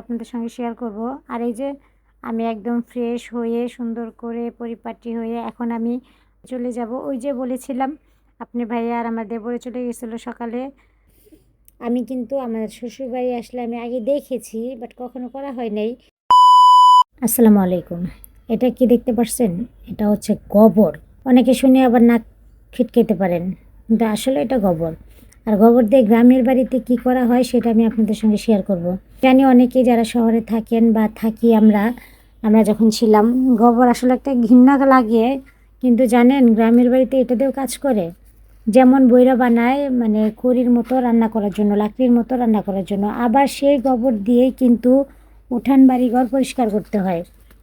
আপনাদের সঙ্গে শেয়ার করব। আর এই যে আমি একদম ফ্রেশ হয়ে সুন্দর করে পরিপাটি হয়ে এখন আমি চলে যাব। ওই যে বলেছিলাম, আপনি ভাইয়া আর আমার দেবরে চলে গেছিল সকালে। আমি কিন্তু আমার শ্বশুরবাড়ি আসলে আমি আগে দেখেছি বাট কখনো করা হয় নাই। আসসালামু আলাইকুম। এটা কি দেখতে পাচ্ছেন এটা হচ্ছে গোবর। অনেকে শুনে আবার নাক খিটকেতে পারেন, কিন্তু আসলে এটা গোবর। আর গোবর দিয়ে গ্রামের বাড়িতে কি করা হয় সেটা আমি আপনাদের সঙ্গে শেয়ার করব। জানি অনেকে যারা শহরে থাকেন বা থাকি আমরা আমরা যখন ছিলাম, গোবর আসলে একটা ঘৃণা লাগে, কিন্তু জানেন গ্রামের বাড়িতে এটা দিয়েও কাজ করে। যেমন বইরা বানায় মানে খড়ির মতো রান্না করার জন্য, লাকড়ির মতো রান্না করার জন্য, আবার সেই গোবর দিয়েই কিন্তু উঠান বাড়িঘর পরিষ্কার করতে হয়।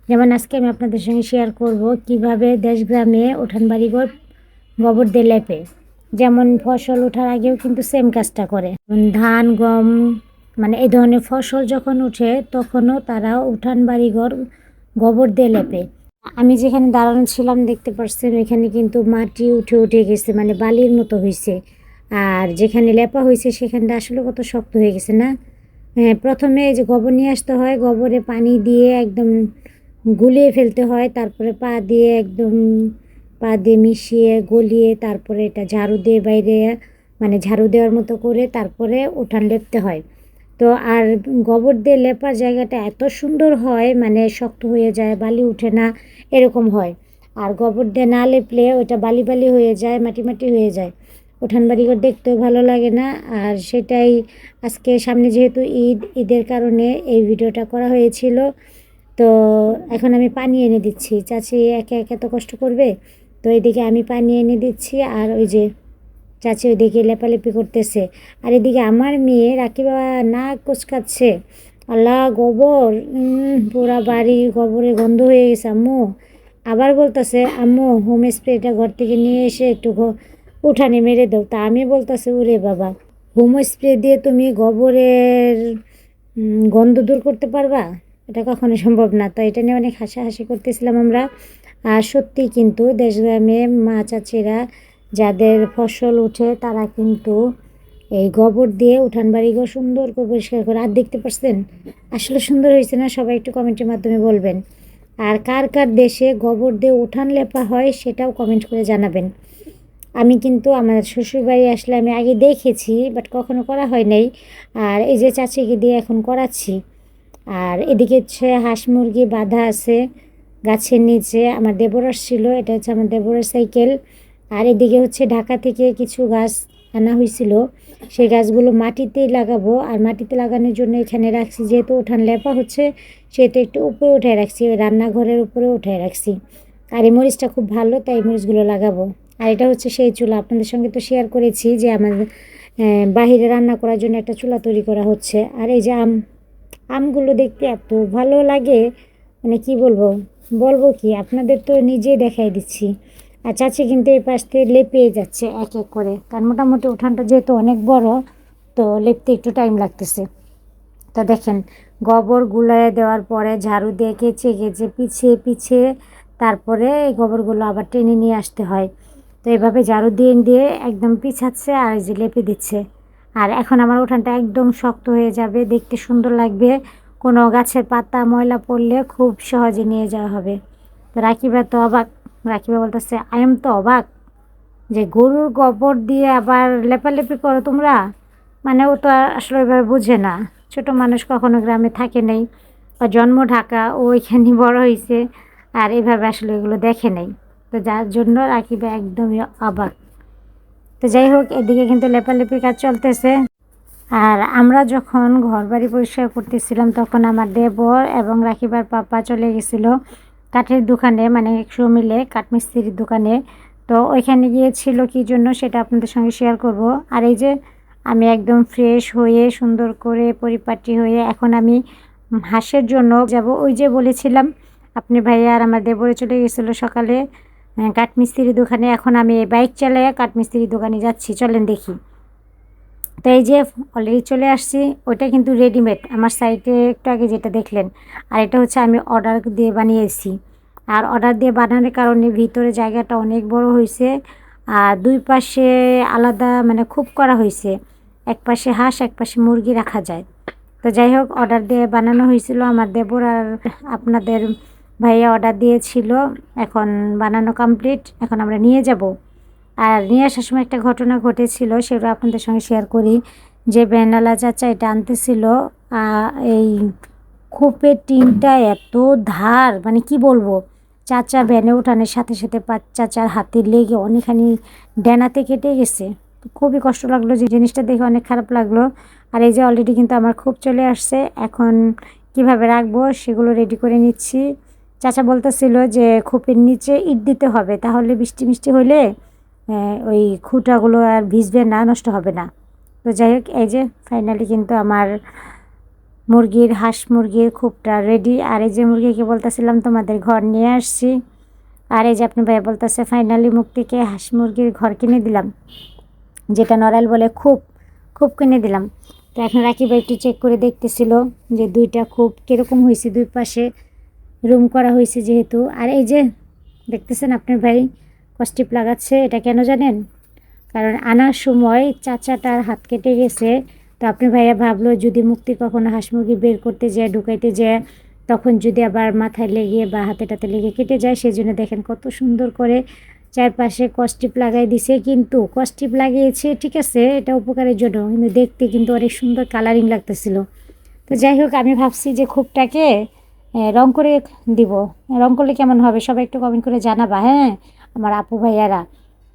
যেমন আজকে আমি আপনাদের সঙ্গে শেয়ার করব কীভাবে দেশ গ্রামে উঠান বাড়িঘর গোবর দিয়ে লেপে। যেমন ফসল ওঠার আগেও কিন্তু সেম কাজটা করে। ধান, গম মানে এই ধরনের ফসল যখন উঠে তখনও তারা উঠান বাড়িঘর, গোবর দিয়ে লেপে। আমি যেখানে দাঁড়ানো ছিলাম দেখতে পাচ্ছেন, ওইখানে কিন্তু মাটি উঠে উঠে গেছে মানে বালির মতো হয়েছে আর যেখানে লেপা হয়েছে সেখানটা আসলে কত শক্ত হয়ে গেছে না? হ্যাঁ প্রথমে যে গোবর নিয়ে আসতে হয়, গোবরে পানি দিয়ে একদম গুলিয়ে ফেলতে হয়, তারপরে পা দিয়ে একদম পা দিয়ে মিশিয়ে, গলিয়ে, তারপরে এটা ঝাড়ু দিয়ে বাইরে মানে ঝাড়ু দেওয়ার মতো করে তারপরে উঠান লেপতে হয়। তো আর গোবর দিয়ে লেপার জায়গাটা এত সুন্দর হয় মানে শক্ত হয়ে যায়, বালি উঠে না, এরকম হয়। আর গোবর দিয়ে না লেপলে ওটা বালি বালি হয়ে যায়, মাটি মাটি হয়ে যায়। উঠান বাড়িঘর দেখতেও ভালো লাগে না। আর সেটাই আজকে সামনে যেহেতু ঈদ, ঈদের কারণে এই ভিডিওটা করা হয়েছিল। তো এখন আমি পানি এনে দিচ্ছি। চাচি একে একে এত কষ্ট করবে? তো এদিকে আমি পানি এনে দিচ্ছি আর ওই যে চাচি ওইদিকে লেপালেপি করতেছে। আর এদিকে আমার মেয়ে রাকিবা না কুচকাচ্ছে। আল্লাহ গোবর পুরা বাড়ি গোবরে গন্ধ হয়ে গেছে আম্মু। আবার বলতেছে, আম্মু, হোম স্প্রেটা ঘর থেকে নিয়ে এসে একটু উঠানে মেরে দাও। তা আমি বলতেছে, ওরে বাবা, হোম স্প্রে দিয়ে তুমি গোবরের গন্ধ দূর করতে পারবা? এটা কখনো সম্ভব না। তো এটা নিয়ে অনেক হাসাহাসি করতেছিলাম আমরা। আর সত্যি কিন্তু দেশগ্রামে মা চাচিরা যাদের ফসল ওঠে তারা কিন্তু এই গোবর দিয়ে উঠান বাড়িঘর সুন্দর করে পরিষ্কার করে আর দেখতে পাচ্ছেন আসলে সুন্দর হয়েছে না? সবাই একটু কমেন্টের মাধ্যমে বলবেন। আর কার কার দেশে গোবর দিয়ে উঠান লেপা হয় সেটাও কমেন্ট করে জানাবেন। আমি কিন্তু আমার শ্বশুরবাড়ি আসলে আমি আগে দেখেছি বাট কখনো করা হয় নাই। আর এই যে চাচিকে দিয়ে এখন করাচ্ছি আর এদিকে হচ্ছে হাঁস মুরগি বাঁধা আছে গাছের নিচে। আমার দেবরাস ছিল এটা হচ্ছে আমার দেবরার সাইকেল। আর এদিকে হচ্ছে ঢাকা থেকে কিছু গাছ আনা হয়েছিল। সেই গাছগুলো মাটিতেই লাগাবো। আর মাটিতে লাগানোর জন্য এখানে রাখছি যেহেতু উঠান লেপা হচ্ছে সেহেতু একটু উপরে উঠে রাখছি ওই রান্নাঘরের উপরে উঠে রাখছি। আর এই মরিচটা খুব ভালো তাই মরিচগুলো লাগাবো। আর এটা হচ্ছে সেই চুলা আপনাদের সঙ্গে তো শেয়ার করেছি যে আহ, বাহিরে রান্না করার জন্য একটা চুলা তৈরি করা হচ্ছে। আর এই যে আম আমগুলো দেখতে এত ভালো লাগে। মানে কি বলব? বলব কি, আপনাদের তো নিজেই দেখাই দিচ্ছি। আর চাচি কিন্তু এই পাশ থেকে লেপিয়ে যাচ্ছে এক এক করে। কারণ মোটামুটি উঠানটা যেহেতু অনেক বড়, তো লেপতে একটু টাইম লাগতেছে। তো দেখেন, গোবর গুলায় দেওয়ার পরে ঝাড়ু দিয়ে কেচে কেচে পিছিয়ে পিছিয়ে তারপরে এই গোবরগুলো আবার টেনে নিয়ে আসতে হয়। তো এভাবে ঝাড়ু দিয়ে দিয়ে একদম পিছাচ্ছে আর যে লেপে দিচ্ছে। আর এখন আমার উঠানটা একদম শক্ত হয়ে যাবে, দেখতে সুন্দর লাগবে। কোনো গাছের পাতা, ময়লা পড়লে খুব সহজে নিয়ে যাওয়া হবে। তো রাকিবা তো অবাক, রাকিবা বলতেছে আই এম তো অবাক যে গরুর গোবর দিয়ে আবার লেপালেপি করো তোমরা? মানে ও তো আসলে ওইভাবে বুঝে না। ছোট মানুষ কখনো গ্রামে থাকে নেই ও জন্ম ঢাকা, ও ওইখানে বড় হয়েছে আর এভাবে আসলে এগুলো দেখে নেই। তো যার জন্য রাকিবা একদমই অবাক। তো যাই হোক, এদিকে কিন্তু লেপালেপির কাজ চলতেছে। আর আমরা যখন ঘর বাড়ি পরিষ্কার করতেছিলাম, তখন আমার দেবর এবং রাখিবার পাপা চলে গেছিল কাঠের দোকানে মানে একশো মিলে কাঠমিস্ত্রির দোকানে। তো ওইখানে গিয়েছিল কি জন্য সেটা আপনাদের সঙ্গে শেয়ার করব। আর এই যে আমি একদম ফ্রেশ হয়ে, সুন্দর করে পরিপাটি হয়ে এখন আমি হাঁসের জন্য যাব। ওই যে বলেছিলাম, আপনি ভাইয়া আর আমার দেবরে চলে গেছিল সকালে। কাঠমিস্ত্রির দোকানে এখন আমি বাইক চালিয়ে কাঠমিস্ত্রির দোকানে যাচ্ছি, চলেন দেখি। তো এই যে অলরেডি চলে আসছি, ওইটা কিন্তু রেডিমেড আমার সাইটে একটু আগে যেটা দেখলেন। আর এটা হচ্ছে আমি অর্ডার দিয়ে বানিয়েছি। আর অর্ডার দিয়ে বানানোর কারণে ভিতরে জায়গাটা অনেক বড় হয়েছে, আর দুই পাশে আলাদা মানে খুব করা হয়েছে। এক পাশে হাঁস, এক পাশে মুরগি রাখা যায়। তো তো যাই হোক অর্ডার দিয়ে বানানো হয়েছিল আমার দেবর আর আপনাদের ভাইয়া অর্ডার দিয়েছিল, এখন বানানো কমপ্লিট এখন আমরা নিয়ে যাব। আর নিয়ে আসার সময় একটা ঘটনা ঘটেছিল, সেটা আপনাদের সঙ্গে শেয়ার করি। যে বেনালা চাচা এটা আনতেছিল এই খোপের টিনটা এত ধার মানে কি বলব? চাচা ভ্যানে উঠানোর সাথে সাথে চাচার হাতে লেগে অনেকখানি ডেনাতে কেটে গেছে। খুবই কষ্ট লাগল যে জিনিসটা দেখে অনেক খারাপ লাগল। আর এই যে অলরেডি কিন্তু আমার খুব চলে আসছে, এখন কীভাবে রাখব সেগুলো রেডি করে নিচ্ছি। চাচা বলতেছিল যে খোপের নিচে ইট দিতে হবে, তাহলে বৃষ্টি মিষ্টি হলে ওই খুঁটাগুলো আর ভিজবে না, নষ্ট হবে না। তো যাই হোক, এই যে ফাইনালি কিন্তু আমার মুরগির, হাঁস মুরগির খুবটা রেডি আর এই যে মুরগিকে বলতেছিলাম, তোমাদের ঘর নিয়ে আসছি। আর এই যে আপনি ভাই বলতেছে ফাইনালি মুক্তিকে হাঁস মুরগির ঘর কিনে দিলাম। যেটা নড়াইল বলে খুব খুব কিনে দিলাম। তো এখন রাকিব একটু চেক করে দেখতেছিল যে দুইটা খুব কীরকম হয়েছে দুই পাশে। রুম করা হয়েছে যেহেতু। আর এই যে দেখতেছেন আপনার ভাই কস্টিপ লাগাচ্ছে, এটা কেন জানেন? কারণ আনার সময় চাচাটার হাত কেটে গেছে, তো আপনি ভাইয়া ভাবলো যদি মুক্তি কখনো হাঁস মুরগি বের করতে যায়, ঢুকাইতে যায়, তখন যদি আবার মাথায় লেগে বা হাতে টাতে লেগে কেটে যায় সেই জন্য দেখেন কত সুন্দর করে চারপাশে কস্টিপ লাগাই দিছে। কিন্তু কস্টিপ লাগিয়েছে, ঠিক আছে, এটা উপকারের জন্য, কিন্তু দেখতে কিন্তু অনেক সুন্দর কালারিং লাগতেছিল। তো যাই হোক, আমি ভাবছি যে খুবটাকে রং করে দিব। রং করলে কেমন হবে? সবাই একটু কমেন্ট করে জানাবা হ্যাঁ? আমার আপু ভাইয়ারা,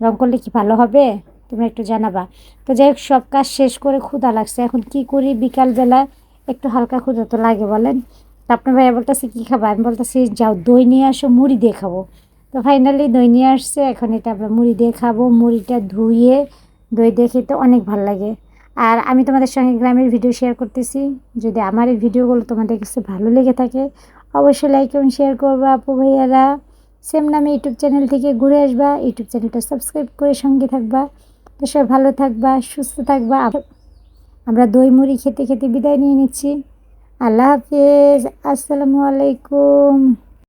রং করলে কি ভালো হবে? তোমরা একটু জানাবা। তো যাই হোক, সব কাজ শেষ করে ক্ষুধা লাগছে। এখন কি করি? বিকালবেলা একটু হালকা ক্ষুধা তো লাগে, বলেন। তো আপনার ভাইয়া বলতেছে, কী খাব? আমি বলতেছি, যাও, দই নিয়ে আসো, মুড়ি দিয়ে খাব। তো ফাইনালি দই নিয়ে আসছে। এখন এটা আমরা মুড়ি দিয়ে খাব। মুড়িটা ধুয়ে দই দিয়ে খেতে অনেক ভালো লাগে। আর আমি তোমাদের সঙ্গে গ্রামের ভিডিও শেয়ার করতেছি। যদি আমার এই ভিডিওগুলো তোমাদের কাছে ভালো লেগে থাকে, অবশ্যই লাইক এবং শেয়ার করবা, আপু ভাইয়ারা। সেম নামে ইউটিউব চ্যানেল থেকে ঘুরে আসবা, ইউটিউব চ্যানেলটা সাবস্ক্রাইব করে সঙ্গে থাকবা। তো সবাই ভালো থাকবা, সুস্থ থাকবা। আমরা দই মুড়ি খেতে খেতে বিদায় নিয়ে নিচ্ছি। আল্লাহ হাফেজ, আসসালামু আলাইকুম।